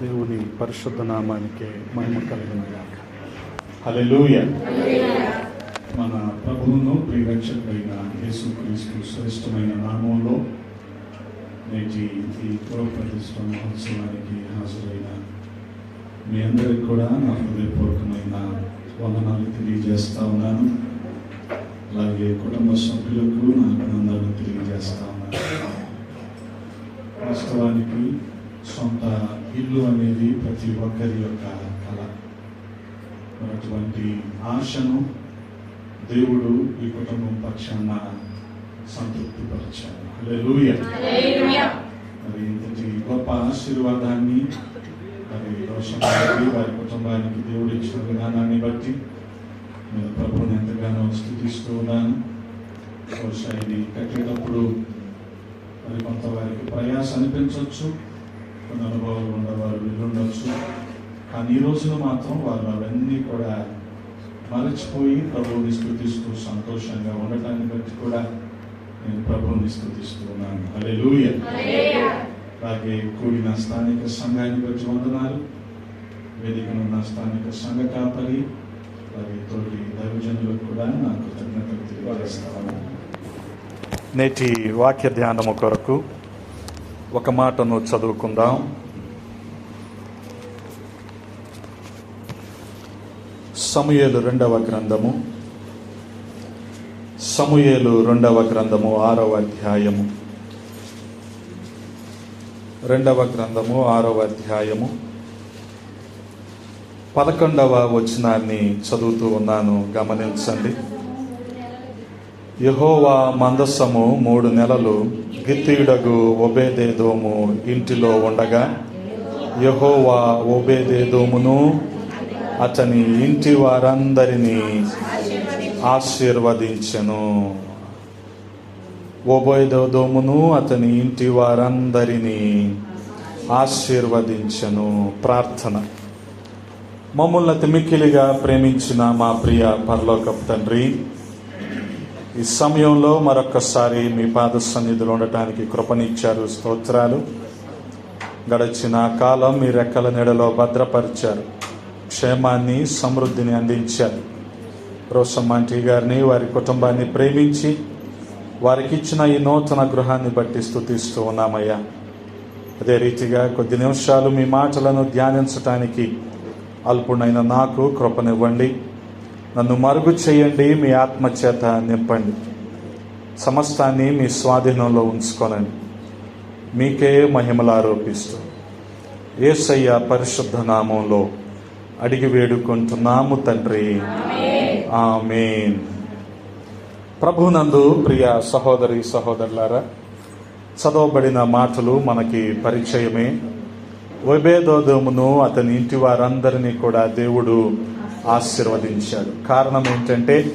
దేవుని పరిశుద్ధ నామానికి మహిమ కలిగిన గాక హల్లెలూయ. మన ప్రభువును ప్రియరక్షకుడైన యేసుక్రీస్తు శ్రేష్టమైన నామంలో నేటి ఈ పురప్రతిష్ట మహోత్సవానికి హాజరైన మీ అందరికి కూడా నా హృదయపూర్వకమైన వందనాలు తెలియజేస్తా ఉన్నాను. అలాగే కుటుంబ సభ్యులకు నా అభినందనలు తెలియజేస్తా ఉన్నాను. వాస్తవానికి సొంత ఇల్లు అనేది ప్రతి ఒక్కరి యొక్క కళ. మరి అటువంటి ఆశను దేవుడు ఈ కుటుంబం పక్షాన సంతృప్తిపరిచాడు. మరి ఇంతటి గొప్ప ఆశీర్వాదాన్ని మరి గారికి వారి కుటుంబానికి దేవుడు ఇచ్చిన విధానాన్ని బట్టి నేను ప్రభువుని ఎంతగానో స్థుతిస్తూ ఉన్నాను. బహుశా ఇది కట్టేటప్పుడు మరి కొంత వారికి ప్రయాస అనిపించవచ్చు. కొన్ని అనుభవాలు ఉన్నవారు వెళ్ళుండొచ్చు. కానీ ఈ రోజున మాత్రం వారు అవన్నీ కూడా మరచిపోయి ప్రభువుని స్థుతిస్తూ సంతోషంగా ఉండటాన్ని బట్టి కూడా నేను ప్రభువుని స్థుతిస్తూ ఉన్నాను. హల్లెలూయ. అలాగే కూడిన స్థానిక సంఘాన్ని బట్టి వందనాలు. వేదికనున్న స్థానిక సంఘ కాపరి అలాగే తోటి దైవజనులకు కూడా నా కృతజ్ఞతలు తెలియజేస్తాను నేటి వాక్య ధ్యానము కొరకు ఒక మాటను చదువుకుందాం. సమూయేలు రెండవ గ్రంథము. సమూయేలు రెండవ గ్రంథము ఆరవ అధ్యాయము. రెండవ గ్రంథము ఆరవ అధ్యాయము. పదకొండవ వచనాన్ని చదువుతూ ఉన్నాను. గమనించండి. యహోవా మందస్సము మూడు నెలలు గిత్తీయుడగు ఒబేదేదోము ఇంటిలో ఉండగా యహోవా ఒబేదేదోమును అతని ఇంటి వారందరినీ ఆశీర్వదించెను. ఓబోయదోమును అతని ఇంటి వారందరినీ ఆశీర్వదించెను. ప్రార్థన. మమ్మల్ని తిమిక్కిలిగా ప్రేమించిన మా ప్రియ పరలోకపు తండ్రి ఈ సమయంలో మరొక్కసారి మీ పాద సన్నిధిలో ఉండటానికి కృపనిచ్చారు స్తోత్రాలు. గడచిన కాలం మీ రెక్కల నీడలో భద్రపరిచారు క్షేమాన్ని సమృద్ధిని అందించారు. రోసమ్మంటి గారిని వారి కుటుంబాన్ని ప్రేమించి వారికి ఇచ్చిన ఈ నూతన గృహాన్ని బట్టి స్థుతిస్తూ ఉన్నామయ్యా. అదే రీతిగా కొద్ది నిమిషాలు మీ మాటలను ధ్యానించటానికి అల్పుడైన నాకు కృపనివ్వండి. నన్ను మరుగు చేయండి మీ ఆత్మచేత నింపండి. సమస్తాన్ని మీ స్వాధీనంలో ఉంచుకోనండి. మీకే మహిమలు ఆరోపిస్తూ ఏసయ్య పరిశుద్ధ నామంలో అడిగి వేడుకుంటున్నాము తండ్రి. ఆమెన్. ప్రభునందు ప్రియ సహోదరి సహోదరులారా చదవబడిన మాటలు మనకి పరిచయమే. ఒబేదోదమును అతని ఇంటి వారందరినీ కూడా దేవుడు ఆశీర్వదించాడు. కారణం ఏంటంటే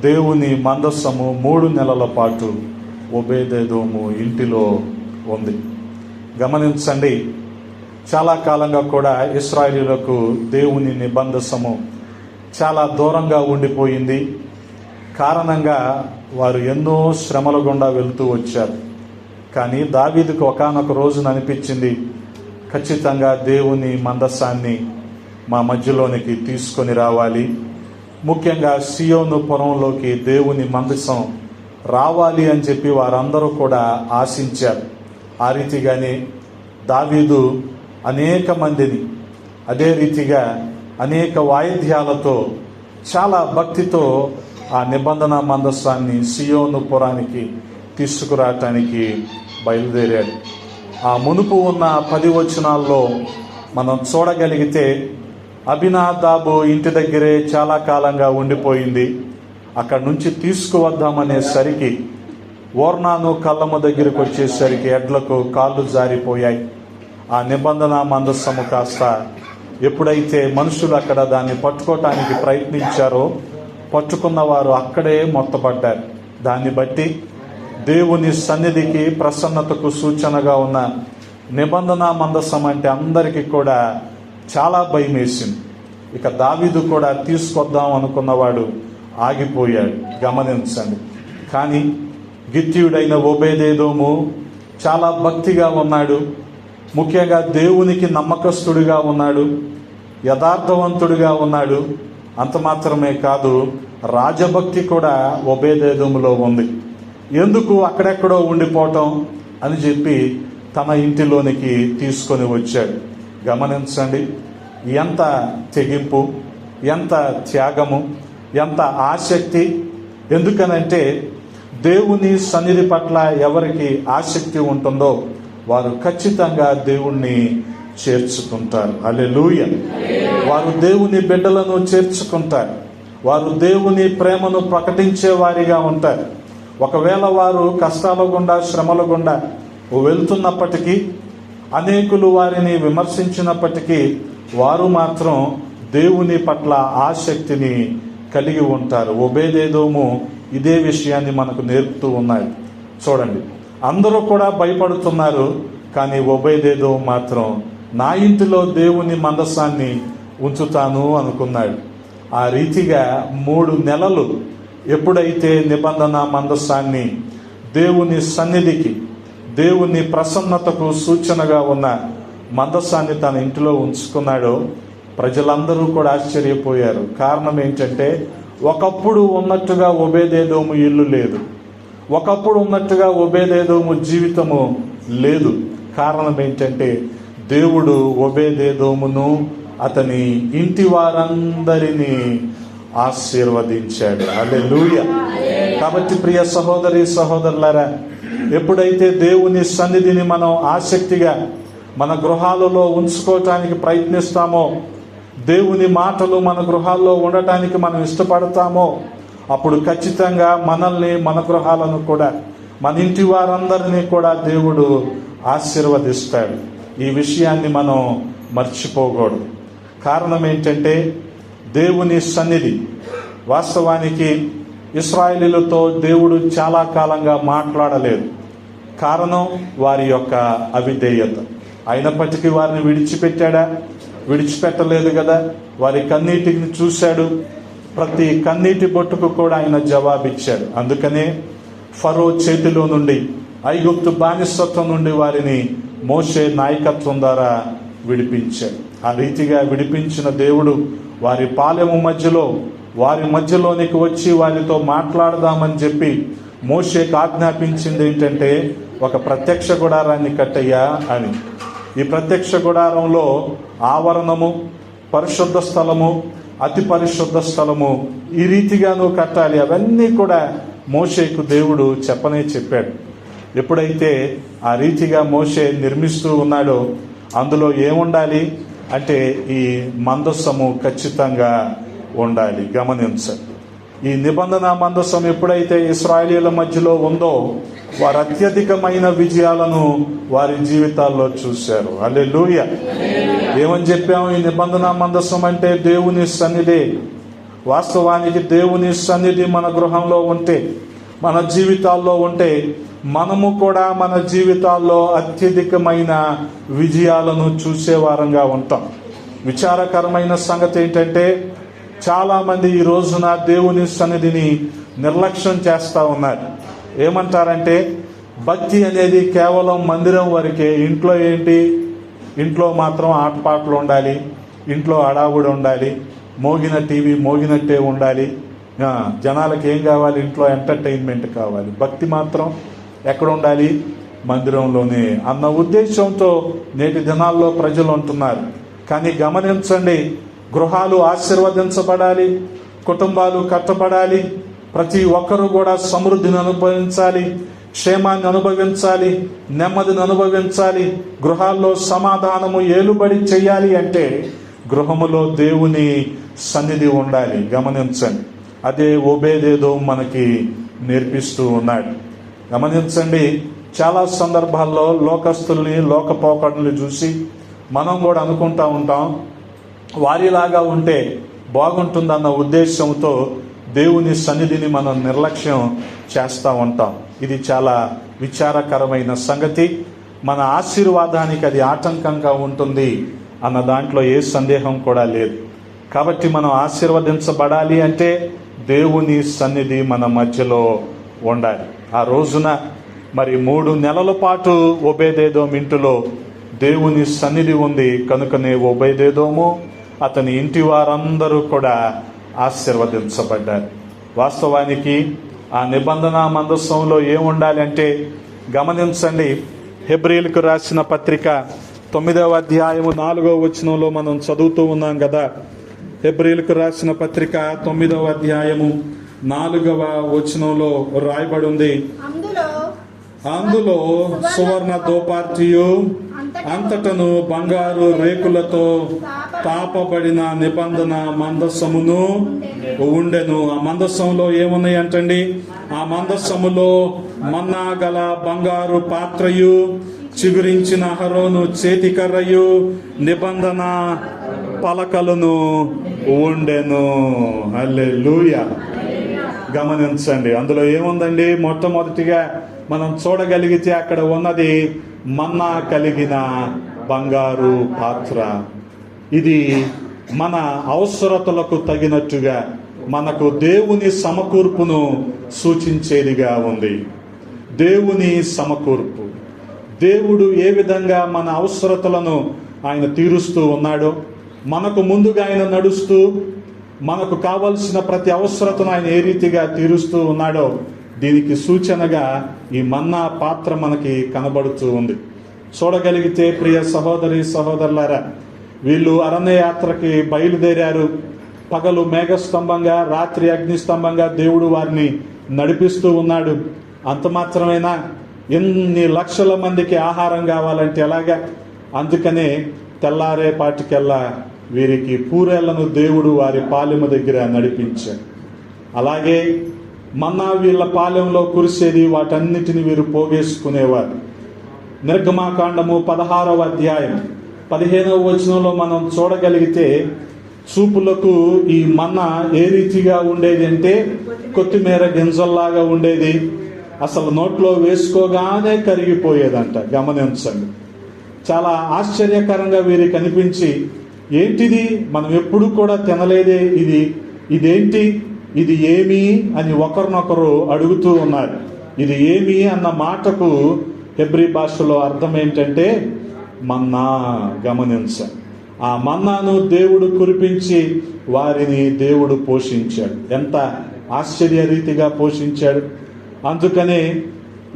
దేవుని మందస్సము మూడు నెలల పాటు ఉభయదేదోము ఇంటిలో ఉంది. గమనించండి చాలా కాలంగా కూడా ఇస్రాయేలీలకు దేవుని నిబంధసము చాలా దూరంగా ఉండిపోయింది. కారణంగా వారు ఎన్నో శ్రమల గుండా వెళ్తూ వచ్చారు. కానీ దావీదుకు ఒకనొక రోజున అనిపించింది ఖచ్చితంగా దేవుని మందస్సాన్ని మా మధ్యలోనికి తీసుకొని రావాలి. ముఖ్యంగా సియోను పురంలోకి దేవుని మందసం రావాలి అని చెప్పి వారందరూ కూడా ఆశించారు. ఆ రీతిగానే దావీదు అనేక మందిని అదే రీతిగా అనేక వాయిద్యాలతో చాలా భక్తితో ఆ నిబంధన మందస్సాన్ని సియోను పురానికి తీసుకురావటానికి బయలుదేరాడు. ఆ మునుపు ఉన్న పది వచనాల్లో మనం చూడగలిగితే అభినాదాబు ఇంటి దగ్గరే చాలా కాలంగా ఉండిపోయింది. అక్కడి నుంచి తీసుకువద్దామనేసరికి ఓర్నాను కళ్ళము దగ్గరకు వచ్చేసరికి ఎడ్లకు కాళ్ళు జారిపోయాయి. ఆ నిబంధన మందస్సము కాస్త ఎప్పుడైతే మనుషులు అక్కడ దాన్ని పట్టుకోవటానికి ప్రయత్నించారో పట్టుకున్న వారు అక్కడే మొత్తపడ్డారు. దాన్ని బట్టి దేవుని సన్నిధికి ప్రసన్నతకు సూచనగా ఉన్న నిబంధన మందస్సం అంటే అందరికీ కూడా చాలా భయం వేసింది ఇక దావీదు కూడా తీసుకొద్దాం అనుకున్నవాడు ఆగిపోయాడు. గమనించండి. కానీ గిత్యుడైన ఓబేదేదోము చాలా భక్తిగా ఉన్నాడు. ముఖ్యంగా దేవునికి నమ్మకస్తుడిగా ఉన్నాడు. యథార్థవంతుడిగా ఉన్నాడు. అంత మాత్రమే కాదు రాజభక్తి కూడా ఒబేదేదములో ఉంది. ఎందుకు అక్కడెక్కడో ఉండిపోవటం అని చెప్పి తన ఇంటిలోనికి తీసుకొని వచ్చాడు. గమనించండి. ఎంత తెగింపు ఎంత త్యాగము ఎంత ఆసక్తి. ఎందుకనంటే దేవుని సన్నిధి పట్ల ఎవరికి ఆసక్తి ఉంటుందో వారు ఖచ్చితంగా దేవుణ్ణి చేర్చుకుంటారు. అలెలూయ వారు దేవుని బిడ్డలను చేర్చుకుంటారు. వారు దేవుని ప్రేమను ప్రకటించే వారిగా ఉంటారు. ఒకవేళ వారు కష్టాల గుండా శ్రమల గుండా వెళ్తున్నప్పటికీ అనేకులు వారిని విమర్శించినప్పటికీ వారు మాత్రం దేవుని పట్ల ఆసక్తిని కలిగి ఉంటారు. ఒబేదేదోము ఇదే విషయాన్ని మనకు నేర్పుతూ ఉన్నాయి. చూడండి. అందరూ కూడా భయపడుతున్నారు కానీ ఒబేదేదో మాత్రం నా ఇంటిలో దేవుని మందసాన్ని ఉంచుతాను అనుకున్నాడు. ఆ రీతిగా మూడు నెలలు ఎప్పుడైతే నిబంధన మందసాన్ని దేవుని సన్నిధికి దేవుని ప్రసన్నతకు సూచనగా ఉన్న మందసాన్ని తన ఇంటిలో ఉంచుకున్నాడో ప్రజలందరూ కూడా ఆశ్చర్యపోయారు. కారణం ఏంటంటే ఒకప్పుడు ఉన్నట్టుగా ఒబేదేదోము ఇల్లు లేదు. ఒకప్పుడు ఉన్నట్టుగా ఒబేదేదోము జీవితము లేదు. కారణం ఏంటంటే దేవుడు ఒబేదేదోమును అతని ఇంటి వారందరినీ ఆశీర్వదించాడు. అలెలుయ కాబట్టి ప్రియ సహోదరి సహోదరులారా ఎప్పుడైతే దేవుని సన్నిధిని మనం ఆసక్తిగా మన గృహాలలో ఉంచుకోవటానికి ప్రయత్నిస్తామో దేవుని మాటలు మన గృహాల్లో ఉండటానికి మనం ఇష్టపడతామో అప్పుడు ఖచ్చితంగా మనల్ని మన గృహాలను కూడా మన ఇంటి వారందరినీ కూడా దేవుడు ఆశీర్వదిస్తాడు. ఈ విషయాన్ని మనం మర్చిపోకూడదు. కారణం ఏంటంటే దేవుని సన్నిధి వాస్తవానికి ఇస్రాయేలీలతో దేవుడు చాలా కాలంగా మాట్లాడలేదు. కారణం వారి యొక్క అవిధేయత. అయినప్పటికీ వారిని విడిచిపెట్టాడా? విడిచిపెట్టలేదు కదా. వారి కన్నీటిని చూశాడు. ప్రతి కన్నీటి బొట్టుకు కూడా ఆయన జవాబిచ్చాడు. అందుకనే ఫరో చేతిలో నుండి ఐగుప్తు బానిసత్వం నుండి వారిని మోసే నాయకత్వం ద్వారా విడిపించాడు. ఆ రీతిగా విడిపించిన దేవుడు వారి పాలెము మధ్యలో వారి మధ్యలోనికి వచ్చి వారితో మాట్లాడదామని చెప్పి మోషేకు ఆజ్ఞాపించింది ఏంటంటే ఒక ప్రత్యక్ష గుడారాన్ని కట్టయ్యా అని. ఈ ప్రత్యక్ష గుడారంలో ఆవరణము పరిశుద్ధ స్థలము అతి పరిశుద్ధ స్థలము ఈ రీతిగా నువ్వు కట్టాలి. అవన్నీ కూడా మోషేకు దేవుడు చెప్పనే చెప్పాడు. ఎప్పుడైతే ఆ రీతిగా మోషే నిర్మిస్తూ ఉన్నాడో అందులో ఏముండాలి? అంటే ఈ మందస్సము ఖచ్చితంగా ఉండాలి. గమనించండి. ఈ నిబంధన మందసం ఎప్పుడైతే ఇస్రాయేలీల మధ్యలో ఉందో వారు అత్యధికమైన విజయాలను వారి జీవితాల్లో చూశారు. అల్లే ఏమని చెప్పాము ఈ నిబంధన మందసం అంటే దేవుని సన్నిధి. వాస్తవానికి దేవుని సన్నిధి మన గృహంలో ఉంటే మన జీవితాల్లో ఉంటే మనము కూడా మన జీవితాల్లో అత్యధికమైన విజయాలను చూసేవారంగా ఉంటాం. విచారకరమైన సంగతి ఏంటంటే చాలామంది ఈ రోజున దేవుని సన్నిధిని నిర్లక్ష్యం చేస్తూ ఉన్నారు. ఏమంటారంటే భక్తి అనేది కేవలం మందిరం వరకే. ఇంట్లో ఏంటి? ఇంట్లో మాత్రం ఆటపాటలు ఉండాలి. ఇంట్లో అడావుడు ఉండాలి. మోగిన టీవీ మోగినట్టే ఉండాలి. జనాలకు ఏం కావాలి? ఇంట్లో ఎంటర్టైన్మెంట్ కావాలి. భక్తి మాత్రం ఎక్కడ ఉండాలి? మందిరంలోనే. అన్న ఉద్దేశంతో నేటి దినాల్లో ప్రజలు ఉంటున్నారు. కానీ గమనించండి గృహాలు ఆశీర్వదించబడాలి కుటుంబాలు కట్టబడాలి ప్రతి ఒక్కరూ కూడా సమృద్ధిని అనుభవించాలి క్షేమాన్ని అనుభవించాలి నెమ్మదిని అనుభవించాలి గృహాల్లో సమాధానము ఏలుబడి చేయాలి అంటే గృహములో దేవుని సన్నిధి ఉండాలి. గమనించండి. అదే ఉబేదేదో మనకి నేర్పిస్తూ ఉన్నాడు. గమనించండి చాలా సందర్భాల్లో లోకస్తుల్ని లోకపోకడుల్ని చూసి మనం కూడా అనుకుంటా ఉంటాం వారిలాగా ఉంటే బాగుంటుందన్న ఉద్దేశంతో దేవుని సన్నిధిని మనం నిర్లక్ష్యం చేస్తూ ఉంటాం. ఇది చాలా విచారకరమైన సంగతి. మన ఆశీర్వాదానికి అది ఆటంకంగా ఉంటుంది అన్న దాంట్లో ఏ సందేహం కూడా లేదు. కాబట్టి మనం ఆశీర్వదించబడాలి అంటే దేవుని సన్నిధి మన మధ్యలో ఉండాలి. ఆ రోజున మరి మూడు నెలల పాటు ఒబేదేదో ఇంటిలో దేవుని సన్నిధి ఉంది. కనుకనే ఒబైదేదోము అతని ఇంటి వారందరూ కూడా ఆశీర్వదించబడ్డారు. వాస్తవానికి ఆ నిబంధన మందస్సంలో ఏముండాలి అంటే గమనించండి హెబ్రిల్కు రాసిన పత్రిక తొమ్మిదవ అధ్యాయము నాలుగవ వచనంలో మనం చదువుతూ ఉన్నాం కదా. హెబ్రిల్కు రాసిన పత్రిక తొమ్మిదవ అధ్యాయము నాలుగవ వచనంలో రాయబడి ఉంది. అందులో అందులో సువర్ణ దోపార్టియు అంతటను బంగారు రేకులతో తాపబడిన నిబంధన మందస్సమును ఉండెను. ఆ మందస్సంలో ఏమున్నాయి అంటండి? ఆ మందస్సములో మన్నా గల బంగారు పాత్రయు చిగురించిన హరోను చేతికర్రయు నిబంధన పలకలను ఉండెను. హల్లెలూయా. గమనించండి అందులో ఏముందండి? మొట్టమొదటిగా మనం చూడగలిగితే అక్కడ ఉన్నది మన్నా కలిగిన బంగారు పాత్ర. ఇది మన అవసరతలకు తగినట్టుగా మనకు దేవుని సమకూర్పును సూచించేదిగా ఉంది. దేవుని సమకూర్పు. దేవుడు ఏ విధంగా మన అవసరతలను ఆయన తీరుస్తూ ఉన్నాడో మనకు ముందుగా ఆయన నడుస్తూ మనకు కావలసిన ప్రతి అవసరతను ఆయన ఏ రీతిగా తీరుస్తూ ఉన్నాడో దీనికి సూచనగా ఈ మన్నా పాత్ర మనకి కనబడుతూ ఉంది. చూడగలిగితే ప్రియ సహోదరి సహోదరులారా వీళ్ళు అరణ్య యాత్రకి బయలుదేరారు. పగలు మేఘస్తంభంగా రాత్రి అగ్నిస్తంభంగా దేవుడు వారిని నడిపిస్తూ ఉన్నాడు. అంత మాత్రమేనా? ఎన్ని లక్షల మందికి ఆహారం కావాలంటే ఎలాగా అందుకనే తెల్లారేపాటికెల్లా వీరికి పూరేళ్ళను దేవుడు వారి పాలెము దగ్గర నడిపించాడు. అలాగే మన్నా వీళ్ళ పాలెంలో కురిసేది వాటన్నిటిని వీరు పోగేసుకునేవారు. నిర్గమాకాండము పదహారవ అధ్యాయం. పదిహేనవ వచనంలో మనం చూడగలిగితే చూపులకు ఈ మన్న ఏ రీతిగా ఉండేది అంటే కొత్తిమీర గింజల్లాగా ఉండేది. అసలు నోట్లో వేసుకోగానే కరిగిపోయేదంట. గమనించండి. చాలా ఆశ్చర్యకరంగా వీరికి కనిపించి ఏంటిది? మనం ఎప్పుడు కూడా తినలేదే ఇది. ఇదేంటి? ఇది ఏమి అని ఒకరినొకరు అడుగుతూ ఉన్నారు. ఇది ఏమి అన్న మాటకు హెబ్రి భాషలో అర్థం ఏంటంటే మన్నా గమనించ. ఆ మన్నాను దేవుడు కురిపించి వారిని దేవుడు పోషించాడు. ఎంత ఆశ్చర్య రీతిగా పోషించాడు. అందుకనే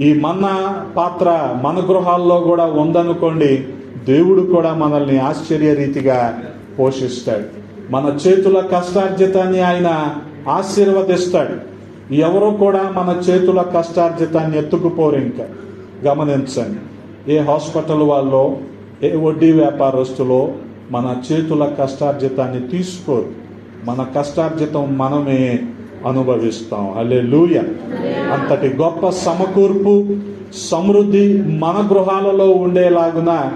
ఈ మన్నా పాత్ర మన గృహాల్లో కూడా ఉందనుకోండి దేవుడు కూడా మనల్ని ఆశ్చర్య రీతిగా పోషిస్తాడు. మన చేతుల కష్టార్జితాన్ని ఆయన ఆశీర్వదిస్తాడు. ఎవరు కూడా మన చేతుల కష్టార్జితాన్ని ఎత్తుకుపోరు ఇంకా. గమనించండి ఏ హాస్పిటల్ వాళ్ళు ఏ వడ్డీ వ్యాపారస్తులో మన చేతుల కష్టార్జితాన్ని తీసుకోరు. మన కష్టార్జితం మనమే అనుభవిస్తాం. అల్లే అంతటి గొప్ప సమకూర్పు సమృద్ధి మన గృహాలలో ఉండేలాగున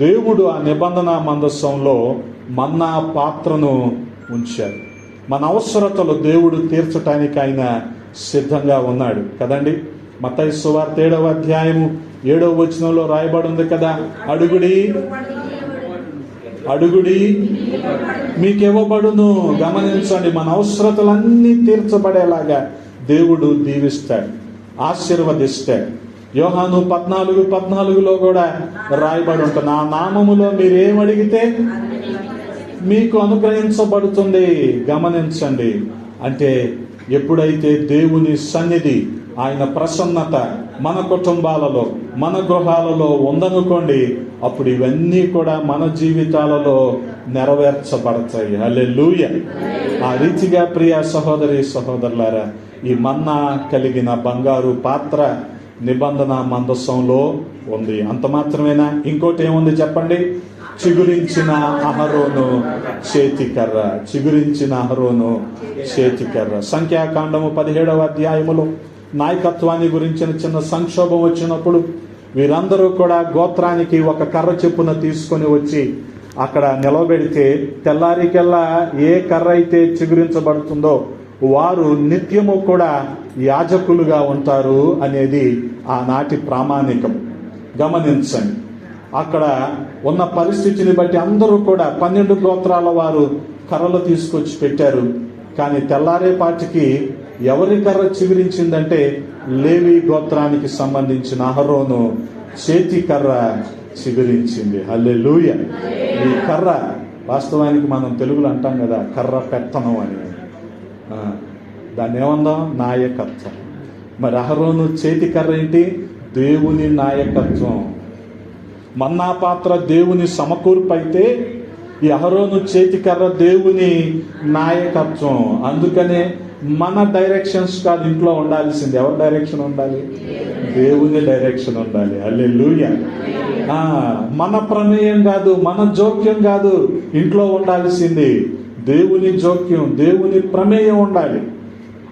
దేవుడు ఆ నిబంధన మందస్సంలో మన్నా పాత్రను ఉంచారు. మన అవసరతలు దేవుడు తీర్చటానికి ఆయన సిద్ధంగా ఉన్నాడు. కదండి? మతై సువార్త ఏడవ అధ్యాయము ఏడవ వచనంలో రాయబడి ఉంది కదా? అడుగుడి. అడుగుడి. మీకు ఇవ్వబడును గమనించండి మన అవసరతలన్నీ తీర్చబడేలాగా దేవుడు దీవిస్తాడు. ఆశీర్వదిస్తాడు. యోహాను పద్నాలుగు పద్నాలుగులో కూడా రాయబడి ఉంటుంది. ఆ నామములో మీరేం అడిగితే మీకు అనుగ్రహించబడుతుంది. గమనించండి. అంటే ఎప్పుడైతే దేవుని సన్నిధి ఆయన ప్రసన్నత మన కుటుంబాలలో మన గృహాలలో ఉందనుకోండి అప్పుడు ఇవన్నీ కూడా మన జీవితాలలో నెరవేర్చబడతాయి. హల్లెలూయ. ఆ రీతిగా ప్రియ సహోదరి సహోదరులారా ఈ మన్నా కలిగిన బంగారు పాత్ర నిబంధన మందస్సంలో ఉంది. అంత మాత్రమేనా? ఇంకోటి ఏముంది చెప్పండి? చిగురించిన అహరోను చేతికర్ర చిగురించిన అహరోను చేతికర్ర సంఖ్యాకాండము పదిహేడవ అధ్యాయములో నాయకత్వాన్ని గురించిన చిన్న సంక్షోభం వచ్చినప్పుడు వీరందరూ కూడా గోత్రానికి ఒక కర్ర చెప్పున తీసుకొని వచ్చి అక్కడ నిలబెడితే తెల్లారికెల్లా ఏ కర్ర అయితే చిగురించబడుతుందో వారు నిత్యము కూడా యాజకులుగా ఉంటారు అనేది ఆనాటి ప్రామాణికం. గమనించండి. అక్కడ ఉన్న పరిస్థితిని బట్టి అందరూ కూడా పన్నెండు గోత్రాల వారు కర్రలు తీసుకొచ్చి పెట్టారు. కానీ తెల్లారేపాటికి ఎవరి కర్ర చిగురించిందంటే లేవి గోత్రానికి సంబంధించిన అహరోను చేతి కర్ర చిగురించింది హల్లే ఈ కర్ర వాస్తవానికి మనం తెలుగులో అంటాం కదా కర్ర పెత్తనం అని. దాన్ని ఏమందాం? నాయకత్వం. మరి అహరోను చేతి కర్ర ఏంటి? దేవుని నాయకత్వం. మన్నా పాత్ర దేవుని సమకూర్పు అయితే ఈ అహరోను చేతి కర్ర దేవుని నాయకత్వం. అందుకనే మన డైరెక్షన్స్ కాదు ఇంట్లో ఉండాల్సింది. ఎవరి డైరెక్షన్ ఉండాలి? దేవుని డైరెక్షన్ ఉండాలి. అల్లే మన ప్రమేయం కాదు మన జోక్యం కాదు ఇంట్లో ఉండాల్సింది. దేవుని జోక్యం దేవుని ప్రమేయం ఉండాలి.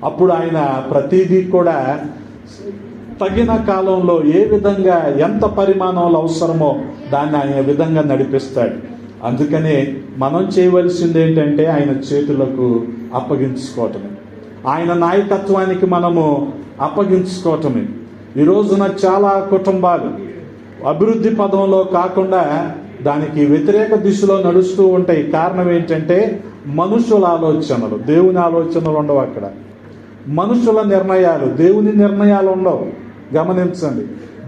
అప్పుడు ఆయన ప్రతిదీ కూడా తగిన కాలంలో ఏ విధంగా ఎంత పరిమాణంలో అవసరమో దాన్ని ఆయన విధంగా నడిపిస్తాడు. అందుకనే మనం చేయవలసింది ఏంటంటే ఆయన చేతులకు అప్పగించుకోవటమే. ఆయన నాయకత్వానికి మనము అప్పగించుకోవటమే. ఈ రోజున చాలా కుటుంబాలు అభివృద్ధి పదంలో కాకుండా దానికి వ్యతిరేక దిశలో నడుస్తూ ఉంటాయి. కారణం ఏంటంటే మనుషుల ఆలోచనలు దేవుని ఆలోచనలు ఉండవు అక్కడ. మనుషుల నిర్ణయాలు దేవుని నిర్ణయాలు ఉండవు. గమనించండి.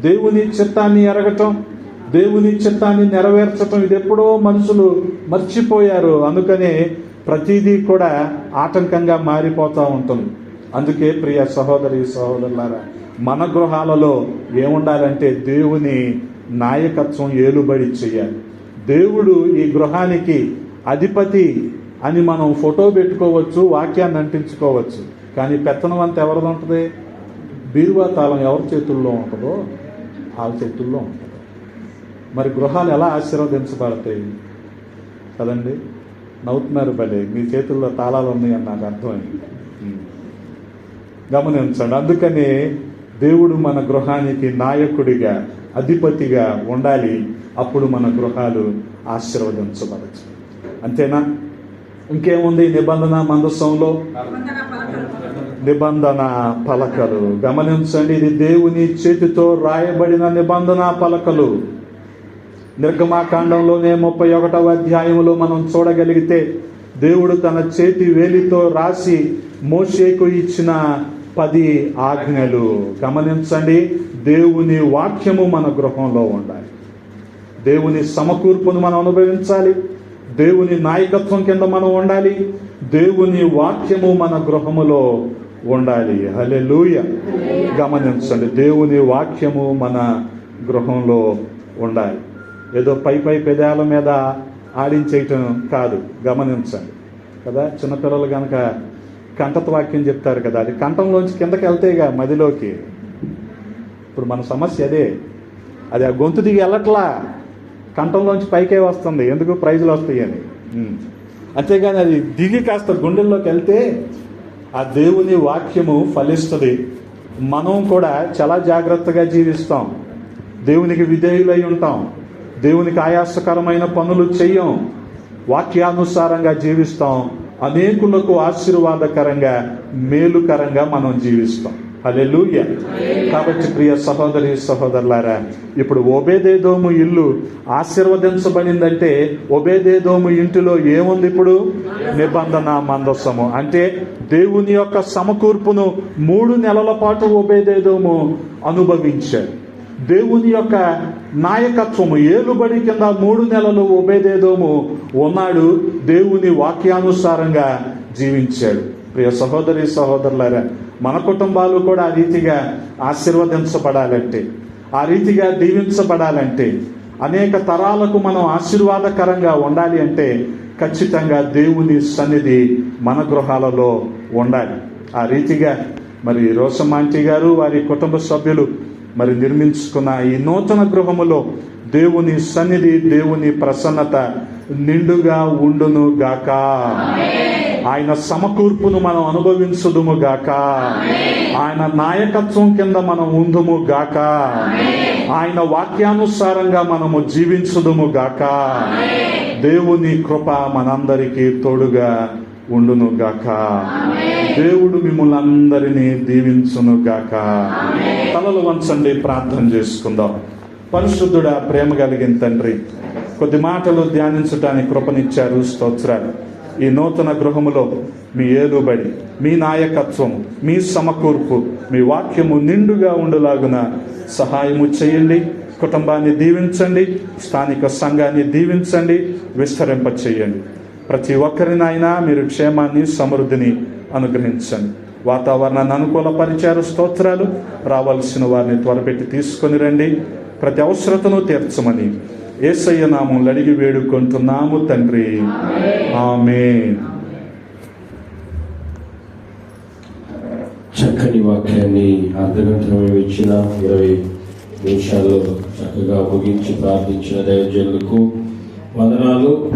దేవుని చిత్తాన్ని ఎరగటం దేవుని చిత్తాన్ని నెరవేర్చటం ఇది ఎప్పుడో మనుషులు మర్చిపోయారు. అందుకనే ప్రతిదీ కూడా ఆటంకంగా మారిపోతూ ఉంటుంది. అందుకే ప్రియ సహోదరి సహోదరులారా మన గృహాలలో ఏముండాలంటే దేవుని నాయకత్వం ఏలుబడి చేయాలి. దేవుడు ఈ గృహానికి అధిపతి అని మనం ఫోటో పెట్టుకోవచ్చు వాక్యాన్ని అంటించుకోవచ్చు. కానీ పెత్తనం అంతా ఎవరిది ఉంటుంది? బీరువా తాళం ఎవరి చేతుల్లో ఉంటుందో వాళ్ళ చేతుల్లో ఉంటుంది. మరి గృహాలు ఎలా ఆశీర్వదించబడతాయి? కదండి? నవ్వుతున్నారు భలే మీ చేతుల్లో తాళాలు ఉన్నాయి అని నాకు అర్థమైంది. గమనించండి అందుకనే దేవుడు మన గృహానికి నాయకుడిగా అధిపతిగా ఉండాలి. అప్పుడు మన గృహాలు ఆశీర్వదించబడచ్చు. అంతేనా? ఇంకేముంది? నిబంధన మందసంలో? నిబంధన పలకలు. గమనించండి ఇది దేవుని చేతితో రాయబడిన నిబంధన పలకలు. నిర్గమాకాండంలోనే ముప్పై ఒకటవ అధ్యాయంలో మనం చూడగలిగితే దేవుడు తన చేతి వేలితో రాసి మోషేకు ఇచ్చిన పది ఆజ్ఞలు. గమనించండి దేవుని వాక్యము మన గృహంలో ఉండాలి. దేవుని సమకూర్పును మనం అనుభవించాలి. దేవుని నాయకత్వం కింద మనం ఉండాలి. దేవుని వాక్యము మన గృహములో ఉండాలి. హల్లెలూయ. గమనించండి దేవుని వాక్యము మన గృహంలో ఉండాలి. ఏదో పై పై పెదాల మీద ఆడించేయటం కాదు గమనించండి. కదా చిన్నపిల్లలు కనుక కంఠత వాక్యం చెప్తారు కదా అది కంఠంలోంచి కిందకి వెళ్తేగా మదిలోకి. ఇప్పుడు మన సమస్య అదే. అది ఆ గొంతు దిగి వెళ్ళట్లా. కంఠంలోంచి పైకే వస్తుంది. ఎందుకు? ప్రైజులు వస్తాయి అని. అంతేగాని అది దిగి కాస్త గుండెల్లోకి వెళ్తే ఆ దేవుని వాక్యము ఫలిస్తుంది. మనం కూడా చాలా జాగ్రత్తగా జీవిస్తాం. దేవునికి విధేయులై ఉంటాం. దేవునికి ఆయాసకరమైన పనులు చెయ్యం వాక్యానుసారంగా జీవిస్తాం. అనేకులకు ఆశీర్వాదకరంగా మేలుకరంగా మనం జీవిస్తాం. హల్లెలూయ. కాబట్టి ప్రియ సహోదరి సహోదరులారా ఇప్పుడు ఒబేదేదోము ఇల్లు ఆశీర్వదించబడిందంటే ఒబేదేదోము ఇంటిలో ఏముంది ఇప్పుడు? నిబంధన మందస్సము అంటే దేవుని యొక్క సమకూర్పును మూడు నెలల పాటు ఒబేదేదోము అనుభవించాడు. దేవుని యొక్క నాయకత్వము ఏలుబడి కింద మూడు నెలలు ఒబేదేదోము ఉన్నాడు దేవుని వాక్యానుసారంగా జీవించాడు. ప్రియ సహోదరి సహోదరులారా మన కుటుంబాలు కూడా ఆ రీతిగా ఆశీర్వదించబడాలంటే ఆ రీతిగా దీవించబడాలంటే అనేక తరాలకు మనం ఆశీర్వాదకరంగా ఉండాలి అంటే ఖచ్చితంగా దేవుని సన్నిధి మన గృహాలలో ఉండాలి. ఆ రీతిగా మరి రోసమాంటి గారు వారి కుటుంబ సభ్యులు మరి నిర్మించుకున్న ఈ నూతన గృహములో దేవుని సన్నిధి దేవుని ప్రసన్నత నిండుగా ఉండును గాక ఆయన సమకూర్పును మనం అనుభవించుదుము గాక. ఆయన నాయకత్వం కింద మనం ఉందుము గాక. ఆయన వాక్యానుసారంగా మనము జీవించుదుము గాక. దేవుని కృప మనందరికీ తోడుగా ఉండును గాక. దేవుడు మిమ్మల్ని అందరినీ దీవించును గాక. తలలు వంచండి ప్రార్థన చేసుకుందాం. పరిశుద్ధుడా ప్రేమ కలిగిన తండ్రి కొద్ది మాటలు ధ్యానించడానికి కృపనిచ్చారు స్తోత్రాలు. ఈ నూతన గృహములో మీ ఏలుబడి మీ నాయకత్వం మీ సమకూర్పు మీ వాక్యము నిండుగా ఉండులాగున సహాయము చేయండి కుటుంబాన్ని దీవించండి స్థానిక సంఘాన్ని దీవించండి విస్తరింప చేయండి ప్రతి ఒక్కరినైనా మీరు క్షేమాన్ని సమృద్ధిని అనుగ్రహించండి. వాతావరణాన్ని అనుకూలపరిచారు స్తోత్రాలు రావాల్సిన వారిని త్వరపెట్టి తీసుకొని రండి. ప్రతి అవసరతను తీర్చమని ఏసయ్య నామం అడిగి వేడుకుంటున్నాము తండ్రి. ఆమె చక్కని వాక్యాన్ని అర్ధగంటలో ఇచ్చిన ఇరవై నిమిషాల్లో చక్కగా ముగించి ప్రార్థించిన దైవజనులకు వందనాలు.